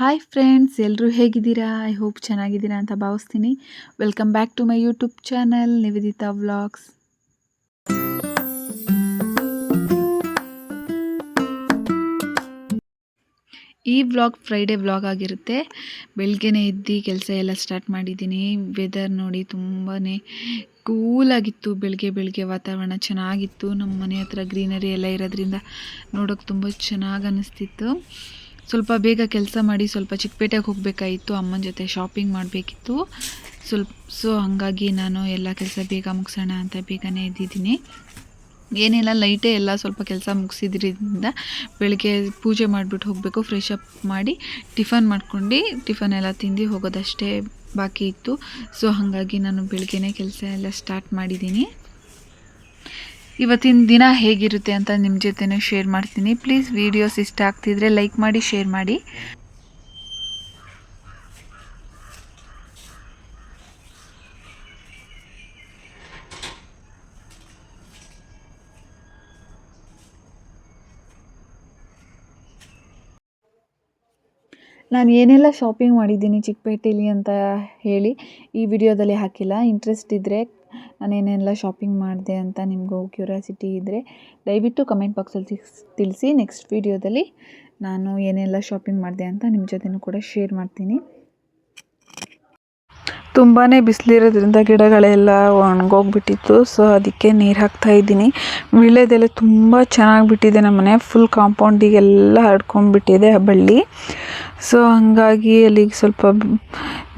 Hi friends ಎಲ್ಲರೂ ಹೇಗಿದ್ದೀರಾ? I hope ಚೆನ್ನಾಗಿದ್ದೀರಾ ಅಂತ ಭಾವಿಸ್ತೀನಿ. Welcome back to my YouTube channel Nivedita vlogs ಈ ವ್ಲಾಗ್ ಫ್ರೈಡೇ ವ್ಲಾಗ್ ಆಗಿರುತ್ತೆ. ಬೆಳಗ್ಗೆನೇ ಎದ್ದು ಕೆಲಸ ಎಲ್ಲ ಸ್ಟಾರ್ಟ್ ಮಾಡಿದ್ದೀನಿ. ವೆದರ್ ನೋಡಿ ತುಂಬಾ ಕೂಲಾಗಿತ್ತು ಬೆಳಗ್ಗೆ ಬೆಳಗ್ಗೆ ವಾತಾವರಣ ಚೆನ್ನಾಗಿತ್ತು. ನಮ್ಮ ಮನೆ ಹತ್ರ ಗ್ರೀನರಿ ಎಲ್ಲ ಇರೋದ್ರಿಂದ ನೋಡೋಕೆ ತುಂಬ ಚೆನ್ನಾಗಿ ಅನ್ನಿಸ್ತಿತ್ತು ಸ್ವಲ್ಪ ಬೇಗ ಕೆಲಸ ಮಾಡಿ ಸ್ವಲ್ಪ ಚಿಕ್ಕಪೇಟೆಗೆ ಹೋಗಬೇಕಾಗಿತ್ತು, ಅಮ್ಮನ ಜೊತೆ ಶಾಪಿಂಗ್ ಮಾಡಬೇಕಿತ್ತು. ಸ್ವಲ್ಪ ಸೊ ಹಾಗಾಗಿ ನಾನು ಎಲ್ಲ ಕೆಲಸ ಬೇಗ ಮುಗಿಸೋಣ ಅಂತ ಬೇಗನೆ ಇದ್ದಿದ್ದೀನಿ. ಏನಿಲ್ಲ ಲೈಟೇ ಎಲ್ಲ ಸ್ವಲ್ಪ ಕೆಲಸ ಮುಗಿಸಿದ್ರಿಂದ ಬೆಳಗ್ಗೆ ಪೂಜೆ ಮಾಡಿಬಿಟ್ಟು ಹೋಗಬೇಕು ಫ್ರೆಶ್ ಅಪ್ ಮಾಡಿ ಟಿಫನ್ ಮಾಡ್ಕೊಂಡು ಟಿಫನ್ ಎಲ್ಲ ತಿಂದು ಹೋಗೋದಷ್ಟೇ ಬಾಕಿ ಇತ್ತು. ಸೊ ಹಾಗಾಗಿ ನಾನು ಬೆಳಗ್ಗೆನೇ ಕೆಲಸ ಎಲ್ಲ ಸ್ಟಾರ್ಟ್ ಮಾಡಿದ್ದೀನಿ. ಇವತ್ತಿನ ದಿನ ಹೇಗಿರುತ್ತೆ ಅಂತ ನಿಮ್ಮ ಜೊತೆನೂ ಶೇರ್ ಮಾಡ್ತೀನಿ. ಪ್ಲೀಸ್ ವಿಡಿಯೋಸ್ ಇಷ್ಟ ಆಗ್ತಿದ್ರೆ ಲೈಕ್ ಮಾಡಿ ಶೇರ್ ಮಾಡಿ. ನಾನು ಏನೆಲ್ಲ ಶಾಪಿಂಗ್ ಮಾಡಿದ್ದೀನಿ ಚಿಕ್ಕಪೇಟೆಯಲ್ಲಿ ಅಂತ ಹೇಳಿ ಈ ವಿಡಿಯೋದಲ್ಲಿ ಹಾಕಿಲ್ಲ. ಇಂಟ್ರೆಸ್ಟ್ ಇದ್ದರೆ ನಾನು ಏನೆಲ್ಲ ಶಾಪಿಂಗ್ ಮಾಡಿದೆ ಅಂತ ನಿಮಗೂ ಕ್ಯೂರಿಯಾಸಿಟಿ ಇದ್ದರೆ ದಯವಿಟ್ಟು ಕಮೆಂಟ್ ಬಾಕ್ಸಲ್ಲಿ ತಿಳಿಸಿ ನೆಕ್ಸ್ಟ್ ವಿಡಿಯೋದಲ್ಲಿ ನಾನು ಏನೆಲ್ಲ ಶಾಪಿಂಗ್ ಮಾಡಿದೆ ಅಂತ ನಿಮ್ಮ ಜೊತೆನೂ ಕೂಡ ಶೇರ್ ಮಾಡ್ತೀನಿ. ತುಂಬಾ ಬಿಸಿಲಿರೋದ್ರಿಂದ ಗಿಡಗಳೆಲ್ಲ ಒಣಗೋಗ್ಬಿಟ್ಟಿತ್ತು. ಸೊ ಅದಕ್ಕೆ ನೀರು ಹಾಕ್ತಾ ಇದ್ದೀನಿ. ವೀಳ್ಯದೆಲೆ ತುಂಬ ಚೆನ್ನಾಗಿ ಬಿಟ್ಟಿದೆ ನಮ್ಮ ಮನೆ ಫುಲ್ ಕಾಂಪೌಂಡಿಗೆಲ್ಲ ಹರಡ್ಕೊಂಡ್ಬಿಟ್ಟಿದೆ ಆ ಬಳ್ಳಿ ಸೊ ಹಂಗಾಗಿ ಅಲ್ಲಿಗೆ ಸ್ವಲ್ಪ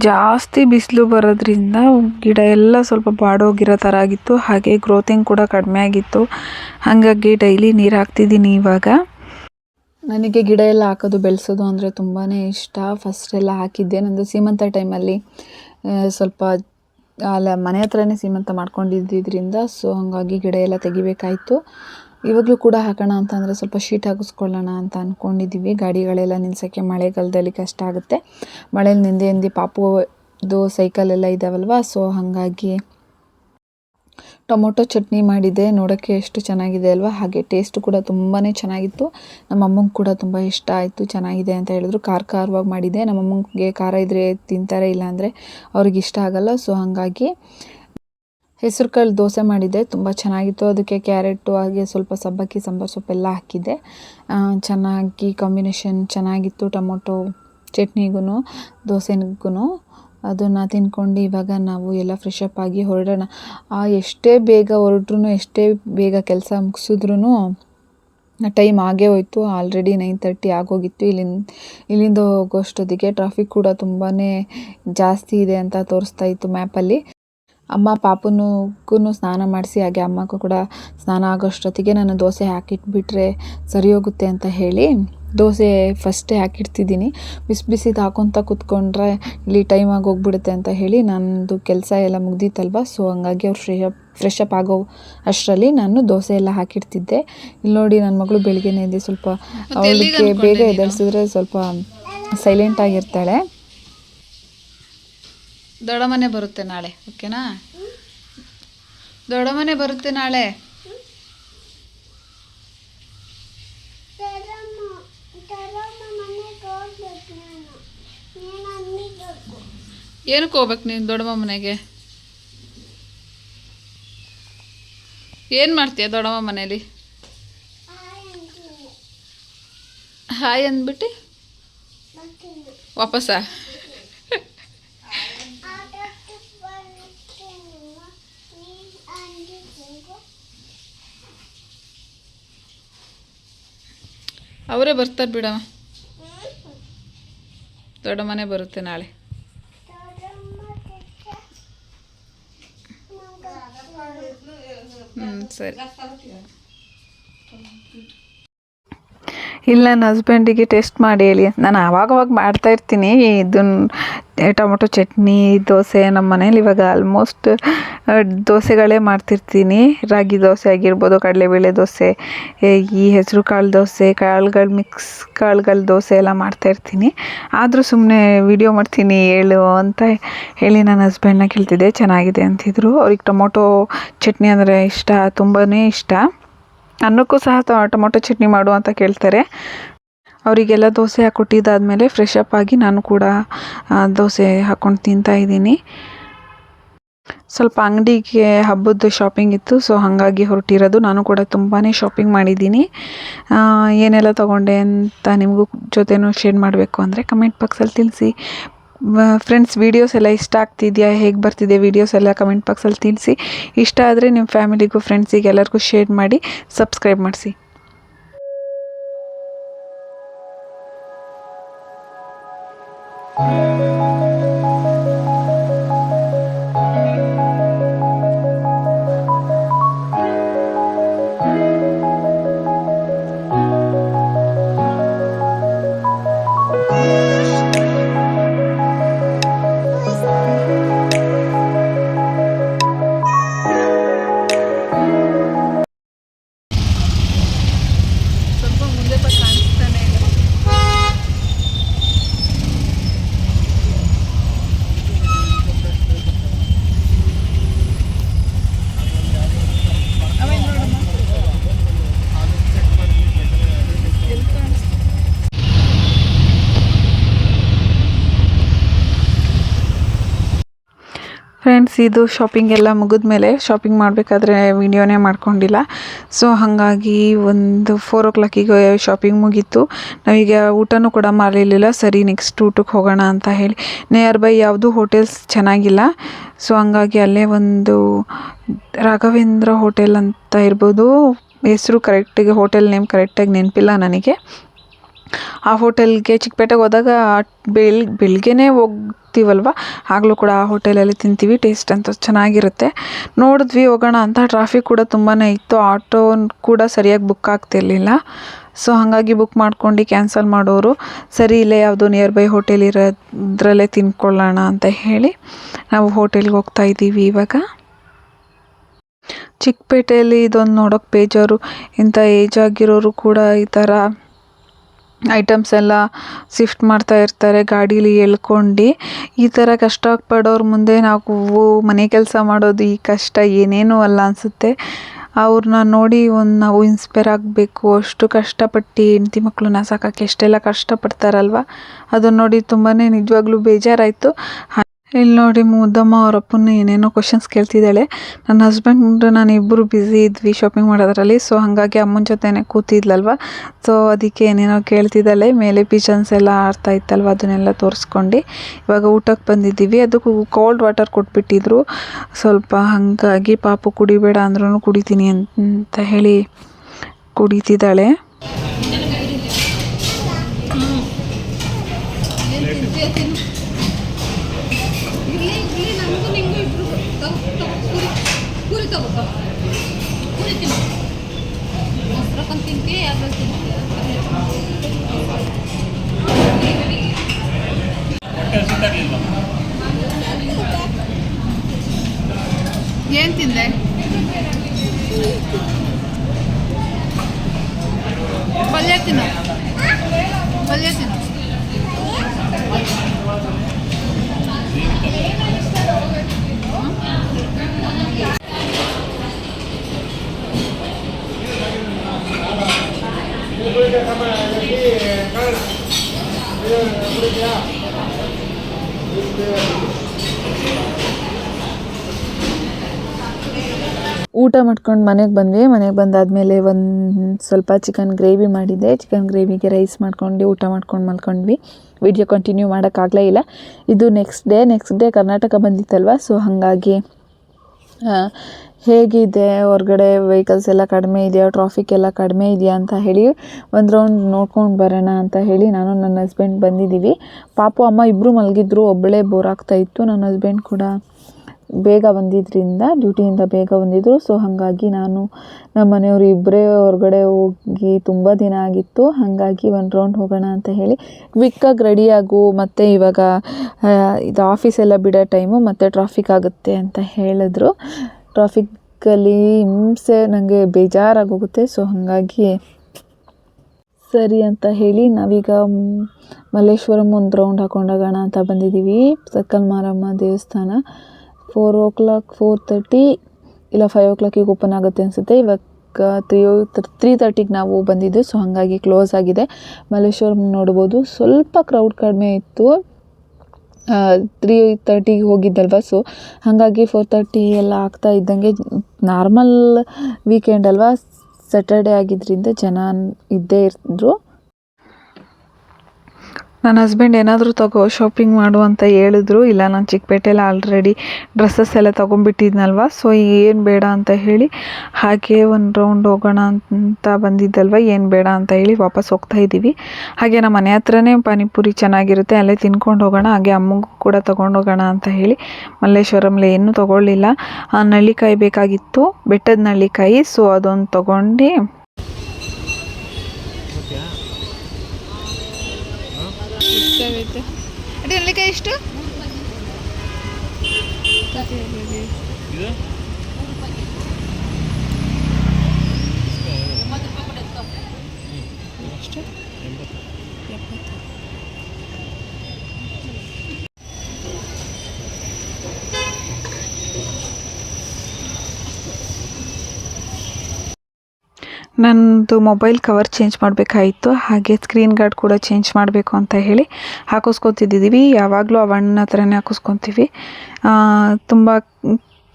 ಜಾಸ್ತಿ ಬಿಸಿಲು ಬರೋದ್ರಿಂದ ಗಿಡ ಎಲ್ಲ ಸ್ವಲ್ಪ ಬಾಡೋಗಿರೋ ಥರ ಆಗಿತ್ತು. ಹಾಗೆ ಗ್ರೋತಿಂಗ್ ಕೂಡ ಕಡಿಮೆ ಆಗಿತ್ತು. ಹಾಗಾಗಿ ಡೈಲಿ ನೀರು ಹಾಕ್ತಿದ್ದೀನಿ ಇವಾಗ. ನನಗೆ ಗಿಡ ಎಲ್ಲ ಹಾಕೋದು, ಬೆಳೆಸೋದು ಅಂದರೆ ತುಂಬಾ ಇಷ್ಟ. ಫಸ್ಟ್ ಎಲ್ಲ ಹಾಕಿದ್ದೆ. ನನ್ನದು ಸೀಮಂತ ಟೈಮಲ್ಲಿ ಸ್ವಲ್ಪ, ಅಲ್ಲ, ಮನೆ ಹತ್ರನೇ ಸೀಮಂತ ಮಾಡ್ಕೊಂಡಿದ್ದಿದ್ದರಿಂದ ಸೊ ಹಾಗಾಗಿ ಗಿಡ ಎಲ್ಲ ತೆಗಿಬೇಕಾಯಿತು. ಇವಾಗಲೂ ಕೂಡ ಹಾಕೋಣ ಅಂತಂದರೆ ಸ್ವಲ್ಪ ಶೀಟ್ ಹಾಕಿಸ್ಕೊಳ್ಳೋಣ ಅಂತ ಅಂದ್ಕೊಂಡಿದ್ದೀವಿ ಗಾಡಿಗಳೆಲ್ಲ ನಿಲ್ಸೋಕ್ಕೆ ಮಳೆಗಾಲದಲ್ಲಿ ಕಷ್ಟ ಆಗುತ್ತೆ. ಮಳೇಲಿ ನಿಂದೆ ಹಿಂದೆ ಪಾಪುದು ಸೈಕಲ್ ಎಲ್ಲ ಇದ್ದಾವಲ್ವ ಸೊ ಹಾಗಾಗಿ ಟೊಮೊಟೊ ಚಟ್ನಿ ಮಾಡಿದ್ದೆ, ನೋಡೋಕ್ಕೆ ಎಷ್ಟು ಚೆನ್ನಾಗಿದೆ ಅಲ್ವಾ? ಹಾಗೆ ಟೇಸ್ಟ್ ಕೂಡ ತುಂಬಾ ಚೆನ್ನಾಗಿತ್ತು. ನಮ್ಮ ಅಮ್ಮಂಗೆ ಕೂಡ ತುಂಬ ಇಷ್ಟ ಆಯಿತು, ಚೆನ್ನಾಗಿದೆ ಅಂತ ಹೇಳಿದ್ರು. ಖಾರ ಖಾರವಾಗಿ ಮಾಡಿದ್ದೆ. ನಮ್ಮ ಅಮ್ಮಂಗೆ ಖಾರ ಇದ್ದರೆ ತಿಂತಾರೆ, ಇಲ್ಲಾಂದರೆ ಅವ್ರಿಗೆ ಇಷ್ಟ ಆಗಲ್ಲ. ಸೊ ಹಾಗಾಗಿ ಹೆಸರು ಕಾಳು ದೋಸೆ ಮಾಡಿದ್ದೆ. ತುಂಬ ಚೆನ್ನಾಗಿತ್ತು. ಅದಕ್ಕೆ ಕ್ಯಾರೆಟು, ಹಾಗೆ ಸ್ವಲ್ಪ ಸಬ್ಬಕ್ಕಿ, ಸಾಂಬಾರು ಸೊಪ್ಪೆಲ್ಲ ಹಾಕಿದ್ದೆ. ಚೆನ್ನಾಗಿ ಕಾಂಬಿನೇಷನ್ ಚೆನ್ನಾಗಿತ್ತು ಟೊಮೊಟೊ ಚಟ್ನಿಗೂ ದೋಸೆಗೂ ಅದನ್ನು ತಿನ್ಕೊಂಡು ಇವಾಗ ನಾವು ಎಲ್ಲ ಫ್ರೆಶ್ ಆಗಿ ಹೊರಡೋಣ. ಎಷ್ಟೇ ಬೇಗ ಹೊರಟ್ರು ಎಷ್ಟೇ ಬೇಗ ಕೆಲಸ ಮುಗಿಸಿದ್ರೂ ಟೈಮ್ ಆಗೇ ಹೋಯ್ತು. ಆಲ್ರೆಡಿ ನೈನ್ ತರ್ಟಿ ಆಗೋಗಿತ್ತು. ಇಲ್ಲಿಂದ ಇಲ್ಲಿಂದ ಹೋಗೋಷ್ಟೊತ್ತಿಗೆ ಟ್ರಾಫಿಕ್ ಕೂಡ ತುಂಬಾ ಜಾಸ್ತಿ ಇದೆ ಅಂತ ತೋರಿಸ್ತಾ ಇತ್ತು ಮ್ಯಾಪಲ್ಲಿ ಅಮ್ಮ ಪಾಪನಗೂ ಸ್ನಾನ ಮಾಡಿಸಿ, ಹಾಗೆ ಅಮ್ಮಗೂ ಕೂಡ ಸ್ನಾನ ಆಗೋಷ್ಟೊತ್ತಿಗೆ ನಾನು ದೋಸೆ ಹಾಕಿಟ್ಬಿಟ್ರೆ ಸರಿ ಹೋಗುತ್ತೆ ಅಂತ ಹೇಳಿ. ದೋಸೆ ಫಸ್ಟೇ ಹಾಕಿಡ್ತಿದ್ದೀನಿ. ಬಿಸಿ ಬಿಸಿದು ಹಾಕೊತ ಕೂತ್ಕೊಂಡ್ರೆ ಇಲ್ಲಿ ಟೈಮ್ ಆಗಿ ಹೋಗ್ಬಿಡುತ್ತೆ ಅಂತ ಹೇಳಿ ನನ್ನದು ಕೆಲಸ ಎಲ್ಲ ಮುಗ್ದಿತ್ತಲ್ವ? ಸೊ ಹಂಗಾಗಿ ಅವ್ರು ಫ್ರೆಶ್ ಅಪ್ ಫ್ರೆಶ್ ಅಪ್ ಆಗೋ ಅಷ್ಟರಲ್ಲಿ ನಾನು ದೋಸೆ ಎಲ್ಲ ಹಾಕಿಡ್ತಿದ್ದೆ. ಇಲ್ಲಿ ನೋಡಿ ನನ್ನ ಮಗಳು ಬೆಳಗ್ಗೆನೇ ಇದೆ ಸ್ವಲ್ಪ ಅವಳಿಗೆ ಬೇಗ ಎದುರಿಸಿದ್ರೆ ಸ್ವಲ್ಪ ಸೈಲೆಂಟ್ ಆಗಿರ್ತಾಳೆ. ದೊಡ್ಡ ಮನೆ ಬರುತ್ತೆ ನಾಳೆ ಓಕೆನಾ ದೊಡ್ಡ ಮನೆ ಬರುತ್ತೆ ನಾಳೆ. ಏನಕ್ಕೆ ಹೋಗ್ಬೇಕು ನೀನು ದೊಡ್ಡಮ್ಮ ಮನೆಗೆ ಏನು ಮಾಡ್ತೀಯ ದೊಡ್ಡಮ್ಮ ಮನೇಲಿ ಹಾಯ್ ಅಂದ್ಬಿಟ್ಟು? ವಾಪಸ್ಸ? ಅವರೇ ಬರ್ತಾರೆ ಬಿಡಮ್ಮ. ದೊಡ್ಡ ಮನೆ ಬರುತ್ತೆ ನಾಳೆ. ಹ್ಞೂ ಸರಿ ಇಲ್ಲ, ನನ್ನ ಹಸ್ಬೆಂಡಿಗೆ ಟೇಸ್ಟ್ ಮಾಡಿ ಹೇಳಿ. ನಾನು ಆವಾಗವಾಗ ಮಾಡ್ತಾ ಇರ್ತೀನಿ. ಇದನ್ನ ಟೊಮೊಟೊ ಚಟ್ನಿ, ದೋಸೆ ನಮ್ಮ ಮನೇಲಿ ಇವಾಗ ಆಲ್ಮೋಸ್ಟ್ ದೋಸೆಗಳೇ ಮಾಡ್ತಿರ್ತೀನಿ. ರಾಗಿ ದೋಸೆ ಆಗಿರ್ಬೋದು, ಕಡಲೆಬೇಳೆ ದೋಸೆ ಈ ಹೆಸರು ಕಾಳು ದೋಸೆ, ಕಾಳುಗಳು ಮಿಕ್ಸ್ ಕಾಳುಗಳು ದೋಸೆ ಎಲ್ಲ ಮಾಡ್ತಾಯಿರ್ತೀನಿ ಆದರೂ ಸುಮ್ಮನೆ ವಿಡಿಯೋ ಮಾಡ್ತೀನಿ, ಹೇಳು ಅಂತ ಹೇಳಿ ನನ್ನ ಹಸ್ಬೆಂಡ್ನ ಕೇಳ್ತಿದ್ದೆ. ಚೆನ್ನಾಗಿದೆ ಅಂತಿದ್ರು. ಅವ್ರಿಗೆ ಟೊಮೊಟೊ ಚಟ್ನಿ ಅಂದರೆ ಇಷ್ಟ ತುಂಬಾ ಇಷ್ಟ. ಅನ್ನಕ್ಕೂ ಸಹ ಟೊಮೊಟೊ ಚಟ್ನಿ ಮಾಡು ಅಂತ ಕೇಳ್ತಾರೆ. ಅವರಿಗೆಲ್ಲ ದೋಸೆ ಹಾಕ್ಕೊಟ್ಟಿದ್ದಾದಮೇಲೆ ಫ್ರೆಶ್ ಅಪ್ ಆಗಿ ನಾನು ಕೂಡ ದೋಸೆ ಹಾಕ್ಕೊಂಡು ತಿಂತಾ ಇದ್ದೀನಿ. ಸ್ವಲ್ಪ ಅಂಗಡಿಗೆ ಹಬ್ಬದ ಶಾಪಿಂಗ್ ಇತ್ತು ಸೊ ಹಾಗಾಗಿ ಹೊರಟಿರೋದು. ನಾನು ಕೂಡ ತುಂಬಾ ಶಾಪಿಂಗ್ ಮಾಡಿದ್ದೀನಿ. ಏನೆಲ್ಲ ತೊಗೊಂಡೆ ಅಂತ ನಿಮಗೂ ಜೊತೆನೂ ಶೇರ್ ಮಾಡಬೇಕು ಅಂದರೆ ಕಮೆಂಟ್ ಬಾಕ್ಸಲ್ಲಿ ತಿಳಿಸಿ. ಫ್ರೆಂಡ್ಸ್ ವೀಡಿಯೋಸ್ ಎಲ್ಲ ಇಷ್ಟ ಆಗ್ತಿದೆಯಾ? ಹೇಗೆ ಬರ್ತಿದೆ ವೀಡಿಯೋಸ್ ಎಲ್ಲ ಕಮೆಂಟ್ ಬಾಕ್ಸಲ್ಲಿ ತಿಳಿಸಿ. ಇಷ್ಟ ಆದರೆ ನಿಮ್ಮ ಫ್ಯಾಮಿಲಿಗೂ ಫ್ರೆಂಡ್ಸಿಗೆ ಎಲ್ಲರಿಗೂ ಶೇರ್ ಮಾಡಿ ಸಬ್ಸ್ಕ್ರೈಬ್ ಮಾಡಿಸಿ. ಸ್ವಲ್ಪ ಫ್ರೆಂಡ್ಸ್ ಇದು ಶಾಪಿಂಗ್ ಎಲ್ಲ ಮುಗಿದ್ಮೇಲೆ ಶಾಪಿಂಗ್ ಮಾಡಬೇಕಾದ್ರೆ ವಿಡಿಯೋನೇ ಮಾಡ್ಕೊಂಡಿಲ್ಲ. ಸೊ ಹಾಗಾಗಿ ಒಂದು ಫೋರ್ ಓ ಕ್ಲಾಕಿಗೆ ಶಾಪಿಂಗ್ ಮುಗೀತು. ನಾವೀಗ ಊಟನೂ ಕೂಡ ಮಾಡಲಿಲ್ಲ. ಸರಿ ನೆಕ್ಸ್ಟ್ ಊಟಕ್ಕೆ ಹೋಗೋಣ ಅಂತ ಹೇಳಿ. ನಿಯರ್ ಬೈ ಯಾವುದೂ ಹೋಟೆಲ್ಸ್ ಚೆನ್ನಾಗಿಲ್ಲ. ಸೊ ಹಂಗಾಗಿ ಅಲ್ಲೇ ಒಂದು ರಾಘವೇಂದ್ರ ಹೋಟೆಲ್ ಅಂತ ಇರ್ಬೋದು. ಹೆಸರು ಕರೆಕ್ಟಿಗೆ ಹೋಟೆಲ್ ನೇಮ್ ಕರೆಕ್ಟಾಗಿ ನೆನಪಿಲ್ಲ ನನಗೆ. ಆ ಹೋಟೆಲ್ಗೆ ಚಿಕ್ಕಪೇಟೆಗೆ ಹೋದಾಗ ಬೆಳ್ ಬೆಳಗ್ಗೆನೇ ಹೋಗ್ತೀವಲ್ವ? ಆಗಲೂ ಕೂಡ ಆ ಹೋಟೆಲಲ್ಲಿ ತಿಂತೀವಿ, ಟೇಸ್ಟ್ ಅಂತ ಚೆನ್ನಾಗಿರುತ್ತೆ. ನೋಡಿದ್ವಿ, ಹೋಗೋಣ ಅಂತ. ಟ್ರಾಫಿಕ್ ಕೂಡ ತುಂಬಾ ಇತ್ತು. ಆಟೋ ಕೂಡ ಸರಿಯಾಗಿ ಬುಕ್ ಆಗ್ತಿರ್ಲಿಲ್ಲ. ಸೊ, ಹಾಗಾಗಿ ಬುಕ್ ಮಾಡ್ಕೊಂಡು ಕ್ಯಾನ್ಸಲ್ ಮಾಡೋರು, ಸರಿ, ಇಲ್ಲೇ ಯಾವುದೋ ನಿಯರ್ ಬೈ ಹೋಟೆಲ್ ಇರೋದ್ರಲ್ಲೇ ತಿನ್ಕೊಳ್ಳೋಣ ಅಂತ ಹೇಳಿ ನಾವು ಹೋಟೆಲ್ಗೆ ಹೋಗ್ತಾ ಇದ್ದೀವಿ ಇವಾಗ. ಚಿಕ್ಕಪೇಟೆಯಲ್ಲಿ ಇದೊಂದು ನೋಡೋಕೆ ಬೇಜಾರು. ಇಂಥ ಏಜ್ ಆಗಿರೋರು ಕೂಡ ಈ ಥರ ಐಟಮ್ಸ್ ಎಲ್ಲ ಶಿಫ್ಟ್ ಮಾಡ್ತಾ ಇರ್ತಾರೆ, ಗಾಡೀಲಿ ಎಳ್ಕೊಂಡು. ಈ ಥರ ಕಷ್ಟಪಡೋರ ಮುಂದೆ ನಾವು ಮನೆ ಕೆಲಸ ಮಾಡೋದು ಈ ಕಷ್ಟ ಏನೇನೂ ಅಲ್ಲ ಅನಿಸುತ್ತೆ. ಅವ್ರನ್ನ ನೋಡಿ ಒಂದು ನಾವು ಇನ್ಸ್ಪೈರ್ ಆಗಬೇಕು. ಅಷ್ಟು ಕಷ್ಟಪಟ್ಟು ಹೆಂಡ್ತಿ ಮಕ್ಕಳನ್ನ ಸಾಕೋಕ್ಕೆ ಎಷ್ಟೆಲ್ಲ ಕಷ್ಟಪಡ್ತಾರಲ್ವ? ಅದನ್ನ ನೋಡಿ ತುಂಬಾ ನಿಜವಾಗ್ಲೂ ಬೇಜಾರಾಯಿತು. ಇಲ್ಲಿ ನೋಡಿ ಮುದ್ದಮ್ಮ ಅವ್ರ ಅಪ್ಪನ ಏನೇನೋ ಕ್ವಶನ್ಸ್ ಕೇಳ್ತಿದ್ದಾಳೆ. ನನ್ನ ಹಸ್ಬೆಂಡ್ ನಾನು ಇಬ್ಬರು ಬ್ಯುಸಿ ಇದ್ವಿ ಶಾಪಿಂಗ್ ಮಾಡೋದ್ರಲ್ಲಿ ಸೊ ಹಾಗಾಗಿ ಅಮ್ಮನ ಜೊತೆನೇ ಕೂತಿದ್ಲಲ್ವ? ಸೊ ಅದಕ್ಕೆ ಏನೇನೋ ಕೇಳ್ತಿದ್ದಾಳೆ. ಮೇಲೆ ಪಿಜನ್ಸ್ ಎಲ್ಲ ಆಡ್ತಾ ಇತ್ತಲ್ವ, ಅದನ್ನೆಲ್ಲ ತೋರಿಸ್ಕೊಂಡು. ಇವಾಗ ಊಟಕ್ಕೆ ಬಂದಿದ್ದೀವಿ. ಅದಕ್ಕೂ ಕೋಲ್ಡ್ ವಾಟರ್ ಕೊಟ್ಬಿಟ್ಟಿದ್ರು. ಸ್ವಲ್ಪ ಹಾಗಾಗಿ ಪಾಪು ಕುಡಿಬೇಡ ಅಂದ್ರೂ ಕುಡಿತೀನಿ ಅಂತ ಹೇಳಿ ಕುಡಿತಿದ್ದಾಳೆ. ಪೂರಿ ತಿನ್ನು ಮೊಸರಕ್ಕಂತ ತಿಂತೀಯ ಯಾವ್ದು ಊಟ ಮಾಡ್ಕೊಂಡು ಮನೆಗೆ ಬಂದ್ವಿ. ಮನೆಗೆ ಬಂದಾದಮೇಲೆ ಒಂದು ಸ್ವಲ್ಪ ಚಿಕನ್ ಗ್ರೇವಿ ಮಾಡಿದ್ದೆ. ಚಿಕನ್ ಗ್ರೇವಿಗೆ ರೈಸ್ ಮಾಡ್ಕೊಂಡು, ಊಟ ಮಾಡ್ಕೊಂಡು ಮಲ್ಕೊಂಡ್ವಿ. ವಿಡಿಯೋ ಕಂಟಿನ್ಯೂ ಮಾಡೋಕ್ಕಾಗಲೇ ಇಲ್ಲ. ಇದು next day next day Karnataka ಬಂದಿತ್ತಲ್ವ? So ಹಾಗಾಗಿ ಹೇಗಿದೆ? ಹೊರಗಡೆ ವೆಹಿಕಲ್ಸ್ ಎಲ್ಲ ಕಡಿಮೆ ಇದೆಯಾ? ಟ್ರಾಫಿಕ್ ಎಲ್ಲ ಕಡಿಮೆ ಇದೆಯಾ ಅಂತ ಹೇಳಿ ಒಂದು ರೌಂಡ್ ನೋಡ್ಕೊಂಡು ಬರೋಣ ಅಂತ ಹೇಳಿ ನಾನು ನನ್ನ ಹಸ್ಬೆಂಡ್ ಬಂದಿದ್ದೀವಿ. ಪಾಪು, ಅಮ್ಮ ಇಬ್ಬರು ಮಲಗಿದ್ರು. ಒಬ್ಬಳೇ ಬೋರ್ ಆಗ್ತಾ ಇತ್ತು. ನನ್ನ ಹಸ್ಬೆಂಡ್ ಕೂಡ ಬೇಗ ಬಂದಿದ್ದರಿಂದ ಡ್ಯೂಟಿಯಿಂದ ಬೇಗ ಬಂದಿದ್ದರು ಸೊ ಹಾಗಾಗಿ ನಾನು ನಮ್ಮ ಮನೆಯವರು ಇಬ್ಬರೇ ಹೊರಗಡೆ ಹೋಗಿ ತುಂಬ ದಿನ ಆಗಿತ್ತು. ಹಾಗಾಗಿ ಒಂದು ರೌಂಡ್ ಹೋಗೋಣ ಅಂತ ಹೇಳಿ ಕ್ವಿಕ್ಕಾಗಿ ರೆಡಿಯಾಗು ಮತ್ತು ಇವಾಗ ಇದು ಆಫೀಸ್ ಎಲ್ಲ ಬಿಡೋ ಟೈಮು ಮತ್ತು ಟ್ರಾಫಿಕ್ ಆಗುತ್ತೆ ಅಂತ ಹೇಳಿದ್ರು. ಟ್ರಾಫಿಕ್ಕಲ್ಲಿ ಹಿಂಸೆ ನನಗೆ ಬೇಜಾರಾಗೋಗುತ್ತೆ. ಸೊ ಹಾಗಾಗಿ ಸರಿ ಅಂತ ಹೇಳಿ ನಾವೀಗ ಮಲ್ಲೇಶ್ವರಂ ಒಂದು ರೌಂಡ್ ಹಾಕೊಂಡೋಗೋಣ ಅಂತ ಬಂದಿದ್ದೀವಿ. ಸಕ್ಕಲ್ ಮಾರಮ್ಮ ದೇವಸ್ಥಾನ. Four o'clock four thirty ಇಲ್ಲ ಫೈವ್ ಓ ಕ್ಲಾಕಿಗೆ ಓಪನ್ ಆಗುತ್ತೆ ಅನಿಸುತ್ತೆ. ಇವಾಗ ತ್ರೀ ತ್ರೀ ತರ್ಟಿಗೆ ನಾವು ಬಂದಿದ್ದು ಸೊ ಹಾಗಾಗಿ ಕ್ಲೋಸ್ ಆಗಿದೆ. ಮಲ್ಲೇಶ್ವರಂ ನೋಡ್ಬೋದು. ಸ್ವಲ್ಪ ಕ್ರೌಡ್ ಕಡಿಮೆ ಇತ್ತು. ತ್ರೀ ತರ್ಟಿಗೆ ಹೋಗಿದ್ದಲ್ವ ಸೊ ಹಾಗಾಗಿ ಫೋರ್ ತರ್ಟಿ ಎಲ್ಲ ಆಗ್ತಾ ಇದ್ದಂಗೆ ನಾರ್ಮಲ್ ವೀಕೆಂಡ್ ಅಲ್ವಾ ಸ್ಯಾಟರ್ಡೇ ಆಗಿದ್ದರಿಂದ ಜನ ಇದ್ದೇ ಇದ್ರು. ನನ್ನ ಹಸ್ಬೆಂಡ್ ಏನಾದರೂ ತಗೋ ಶಾಪಿಂಗ್ ಮಾಡು ಅಂತ ಹೇಳಿದ್ರು. ಇಲ್ಲ, ನಾನು ಚಿಕ್ಕಪೇಟೆಯಲ್ಲಿ ಆಲ್ರೆಡಿ ಡ್ರೆಸ್ಸಸ್ ಎಲ್ಲ ತೊಗೊಂಡ್ಬಿಟ್ಟಿದ್ನಲ್ವ? ಸೊ ಏನು ಬೇಡ ಅಂತ ಹೇಳಿ, ಹಾಗೆ ಒಂದು ರೌಂಡ್ ಹೋಗೋಣ ಅಂತ ಬಂದಿದ್ದಲ್ವ? ಏನು ಬೇಡ ಅಂತ ಹೇಳಿ ವಾಪಸ್ ಹೋಗ್ತಾ ಇದ್ದೀವಿ. ಹಾಗೆ ನಮ್ಮ ಮನೆ ಹತ್ರನೇ ಪಾನಿಪುರಿ ಚೆನ್ನಾಗಿರುತ್ತೆ. ಅಲ್ಲೇ ತಿನ್ಕೊಂಡು ಹೋಗೋಣ. ಹಾಗೆ ಅಮ್ಮಗೂ ಕೂಡ ಹೋಗೋಣ ಅಂತ ಹೇಳಿ ಮಲ್ಲೇಶ್ವರಮ್ಲೆ ಏನೂ ತೊಗೊಳ್ಳಿಲ್ಲ. ನಳ್ಳಿಕಾಯಿ ಬೇಕಾಗಿತ್ತು, ಬೆಟ್ಟದ ನಳ್ಳಿಕಾಯಿ. ಸೊ ಅದೊಂದು ತೊಗೊಂಡು. ಎಷ್ಟಾಗೈತೆ ಅಡಿ ನೆಲ್ಲಿಕಾಯಿ ಎಷ್ಟು? ನನ್ನದು ಮೊಬೈಲ್ ಕವರ್ ಚೇಂಜ್ ಮಾಡಬೇಕಾಯಿತು, ಹಾಗೆ ಸ್ಕ್ರೀನ್ ಗಾರ್ಡ್ ಕೂಡ ಚೇಂಜ್ ಮಾಡಬೇಕು ಅಂತ ಹೇಳಿ ಹಾಕಿಸ್ಕೊತಿದ್ದೀವಿ. ಯಾವಾಗಲೂ ಆ ಅಣ್ಣನ ಹತ್ರನೇ ಹಾಕಿಸ್ಕೊತೀವಿ. ತುಂಬ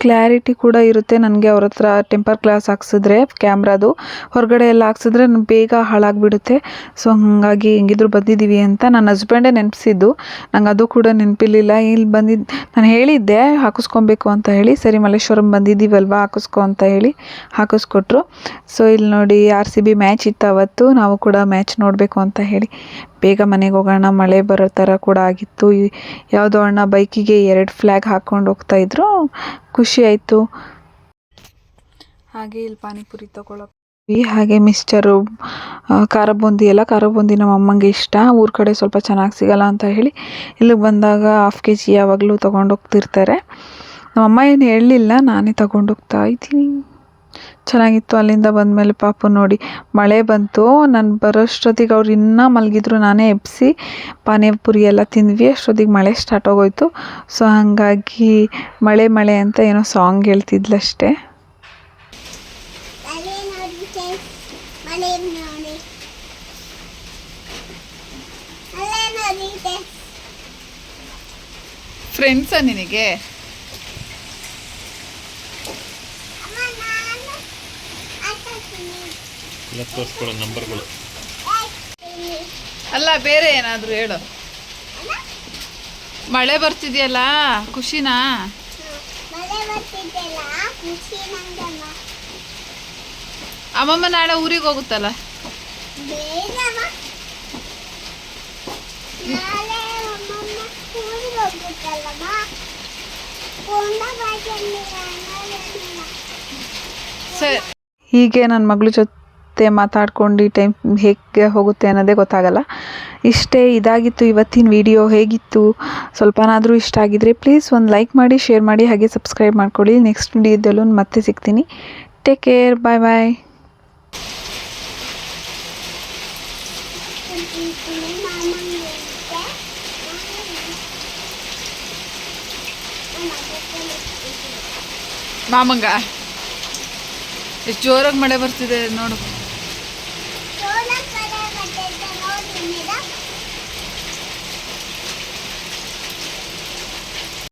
ಕ್ಲಾರಿಟಿ ಕೂಡ ಇರುತ್ತೆ. ನನಗೆ ಅವ್ರ ಹತ್ರ ಟೆಂಪರ್ ಗ್ಲಾಸ್ ಹಾಕ್ಸಿದ್ರೆ ಕ್ಯಾಮ್ರಾದು ಹೊರಗಡೆ ಎಲ್ಲ ಹಾಕ್ಸಿದ್ರೆ ಬೇಗ ಹಾಳಾಗಿಬಿಡುತ್ತೆ. ಸೊ ಹಾಗಾಗಿ ಹೆಂಗಿದ್ರು ಬಂದಿದ್ದೀವಿ ಅಂತ ನನ್ನ ಹಸ್ಬೆಂಡೇ ನೆನಪಿಸಿದ್ದು. ನಂಗೆ ಅದು ಕೂಡ ನೆನಪಿರ್ಲಿಲ್ಲ. ಇಲ್ಲಿ ಬಂದಿದ್ದು ನಾನು ಹೇಳಿದ್ದೆ, ಹಾಕಿಸ್ಕೊಬೇಕು ಅಂತ ಹೇಳಿ. ಸರಿ ಮಲ್ಲೇಶ್ವರಂ ಬಂದಿದ್ದೀವಲ್ವ ಹಾಕಿಸ್ಕೊ ಅಂತ ಹೇಳಿ ಹಾಕಿಸ್ಕೊಟ್ರು. ಸೊ ಇಲ್ಲಿ ನೋಡಿ ಆರ್ ಸಿ ಬಿ ಮ್ಯಾಚ್ ಇತ್ತು ಅವತ್ತು. ನಾವು ಕೂಡ ಮ್ಯಾಚ್ ನೋಡಬೇಕು ಅಂತ ಹೇಳಿ. ಬೇಗ ಮನೆಗೆ ಹೋಗೋಣ, ಮಳೆ ಬರೋ ಥರ ಕೂಡ ಆಗಿತ್ತು. ಯಾವುದೋ ಅಣ್ಣ ಬೈಕಿಗೆ ಎರಡು ಫ್ಲ್ಯಾಗ್ ಹಾಕ್ಕೊಂಡು ಹೋಗ್ತಾ ಇದ್ರು. ಖುಷಿ ಆಯಿತು. ಹಾಗೆ ಇಲ್ಲಿ ಪಾನಿಪುರಿ ತಗೊಳಕ್ಕೆ ಹಾಗೆ ಮಿಸ್ಟರು ಖಾರ ಬೂಂದಿ ಎಲ್ಲ ಖಾರ ಬೂಂದಿ ನಮ್ಮ ಅಮ್ಮಂಗೆ ಇಷ್ಟ. ಊರ ಕಡೆ ಸ್ವಲ್ಪ ಚೆನ್ನಾಗಿ ಸಿಗಲ್ಲ ಅಂತ ಹೇಳಿ ಇಲ್ಲಿಗೆ ಬಂದಾಗ ಹಾಫ್ ಕೆ ಜಿ ಯಾವಾಗಲೂ ತೊಗೊಂಡೋಗ್ತಿರ್ತಾರೆ ನಮ್ಮಮ್ಮ ಏನು ಹೇಳಲಿಲ್ಲ ನಾನೇ ತಗೊಂಡೋಗ್ತಾ ಇದ್ದೀನಿ. ಚೆನ್ನಾಗಿತ್ತು ಅಲ್ಲಿಂದ ಬಂದಮೇಲೆ ಪಾಪು ನೋಡಿ. ಮಳೆ ಬಂತು ನಾನು ಬರೋಷ್ಟೊತ್ತಿಗೆ ಅವ್ರು ಇನ್ನೂ ಮಲಗಿದ್ರು ನಾನೇ ಎಬ್ಬಿಸಿ ಪಾನಿಪುರಿ ಎಲ್ಲ ತಿಂದ್ವಿ. ಅಷ್ಟೊತ್ತಿಗೆ ಮಳೆ ಸ್ಟಾರ್ಟ್ ಆಗೋಯ್ತು. ಸೊ ಹಾಗಾಗಿ ಮಳೆ ಮಳೆ ಅಂತ ಏನೋ ಸಾಂಗ್ ಹೇಳ್ತಿದ್ಲಷ್ಟೇ. ಫ್ರೆಂಡ್ಸ ನೋಡಿ ಮಳೆ ನೋಡಿ. ಮಳೆ ನೋಡಿ ಫ್ರೆಂಡ್ಸ್ ಫ್ರೆಂಡ್ಸಾ ನಿನಗೆ ಅಮ್ಮ ನಾನು ಆಟಾಡ್ತೀನಿ ತೋರಿಸ್ಕೊಡೋ ನಂಬರ್ಗಳು ಅಲ್ಲ ಬೇರೆ ಏನಾದರೂ ಹೇಳು. ಮಳೆ ಬರ್ತಿದೆಯಲ್ಲ ಖುಷಿನಾ? ಅಮ್ಮಮ್ಮ ನಾಳೆ ಊರಿಗೆ ಹೋಗುತ್ತಲ್ಲ? ಹೀಗೆ ನನ್ನ ಮಗಳ ಜೊತೆ ಮಾತಾಡ್ಕೊಂಡು ಟೈಮ್ ಹೇಗೆ ಹೋಗುತ್ತೆ ಅನ್ನೋದೇ ಗೊತ್ತಾಗಲ್ಲ. ಇಷ್ಟೇ ಇದಾಗಿತ್ತು ಇವತ್ತಿನ ವಿಡಿಯೋ ಹೇಗಿತ್ತು, ಸ್ವಲ್ಪನಾದರೂ ಇಷ್ಟ ಆಗಿದ್ರೆ ಪ್ಲೀಸ್ ಒಂದು ಲೈಕ್ ಮಾಡಿ ಶೇರ್ ಮಾಡಿ, ಹಾಗೆ ಸಬ್ಸ್ಕ್ರೈಬ್ ಮಾಡ್ಕೊಳ್ಳಿ. ನೆಕ್ಸ್ಟ್ ವಿಡಿಯೋದಲ್ಲೂ ಮತ್ತೆ ಸಿಗ್ತೀನಿ. ಟೇಕ್ ಕೇರ್ ಬಾಯ್ ಬಾಯ್ ಮಾಮಂಗ, ಎಷ್ಟು ಜೋರಾಗಿ ಮಳೆ ಬರ್ತಿದೆ ನೋಡು.